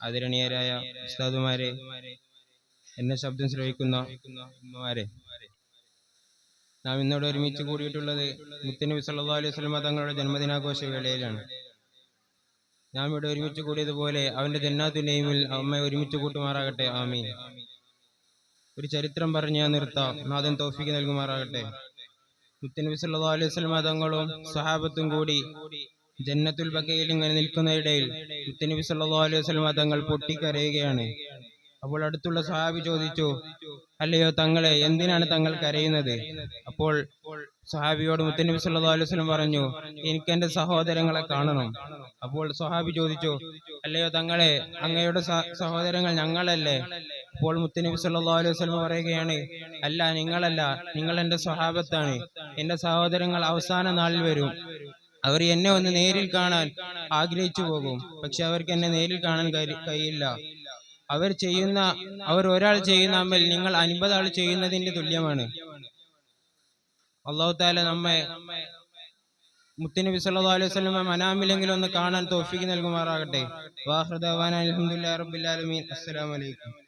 ആദരണീയരായ ഉസ്താദുമാരെ എന്നെ ശബ്ദം ശ്രവിക്കുന്ന ഉമ്മമാരെ. നാം ഇന്നോട് ഒരുമിച്ച് കൂടിയിട്ടുള്ളത് മുത്തനബി സല്ലാ അലൈഹി സ്വലമ തങ്ങളുടെ ജന്മദിനാഘോഷ വേളയിലാണ് നാം ഇവിടെ ഒരുമിച്ച് കൂടിയതുപോലെ അവന്റെ ജന്നാത്തുനെയിമിൽ അമ്മ ഒരുമിച്ച് കൂട്ടുമാറാകട്ടെ. ആമീൻ. ഒരു ചരിത്രം പറഞ്ഞ് നിർത്താം. നാഥൻ തോഫിക്ക് നൽകുമാറാകട്ടെ. മുത്തനബി സല്ലാ അലൈഹി സ്വലമ തങ്ങളും സഹാബത്തും കൂടി ജന്നത്തുൽ ബക്കയിൽ ഇങ്ങനെ നിൽക്കുന്നതിടയിൽ മുത്തനബി സല്ലാ അലൈഹി വസല്ലം തങ്ങൾ പൊട്ടിക്കരയുകയാണ്. അപ്പോൾ അടുത്തുള്ള സഹാബി ചോദിച്ചു അല്ലയോ തങ്ങളെ എന്തിനാണ് തങ്ങൾ കരയുന്നത്? അപ്പോൾ സഹാബിയോട് മുത്തനബി സല്ലാ അലൈഹി വസ്ലം പറഞ്ഞു എനിക്ക് എന്റെ സഹോദരങ്ങളെ കാണണം. അപ്പോൾ സഹാബി ചോദിച്ചു അല്ലയോ തങ്ങളെ അങ്ങയുടെ സഹോദരങ്ങൾ ഞങ്ങളല്ലേ? അപ്പോൾ മുത്തനബി സല്ലാ അലൈഹി വസ്ലം പറയുകയാണ് അല്ല നിങ്ങളല്ല നിങ്ങൾ എന്റെ സ്വഹാബത്താണ്. എന്റെ സഹോദരങ്ങൾ അവസാന നാളിൽ വരും. അവർ എന്നെ ഒന്ന് നേരിൽ കാണാൻ ആഗ്രഹിച്ചു പോകും. പക്ഷെ അവർക്ക് എന്നെ നേരിൽ കാണാൻ കഴിയില്ല. അവർ ചെയ്യുന്ന അവർ ഒരാൾ ചെയ്യുന്ന അമൽ നിങ്ങൾ അൻപത് ആൾ ചെയ്യുന്നതിന്റെ തുല്യമാണ്. അള്ളാഹു താല നമ്മെ മുത്തനബി സല്ലു അലൈഹി വസല്ലം മനാമിലെങ്കിലും ഒന്ന് കാണാൻ തോഫിക്ക് നൽകുമാറാകട്ടെ. വാഹൃദാൻ അലഹമുല്ലാ റബ്ബിൽ ആലമീൻ. അസ്സലാമു അലൈക്കും.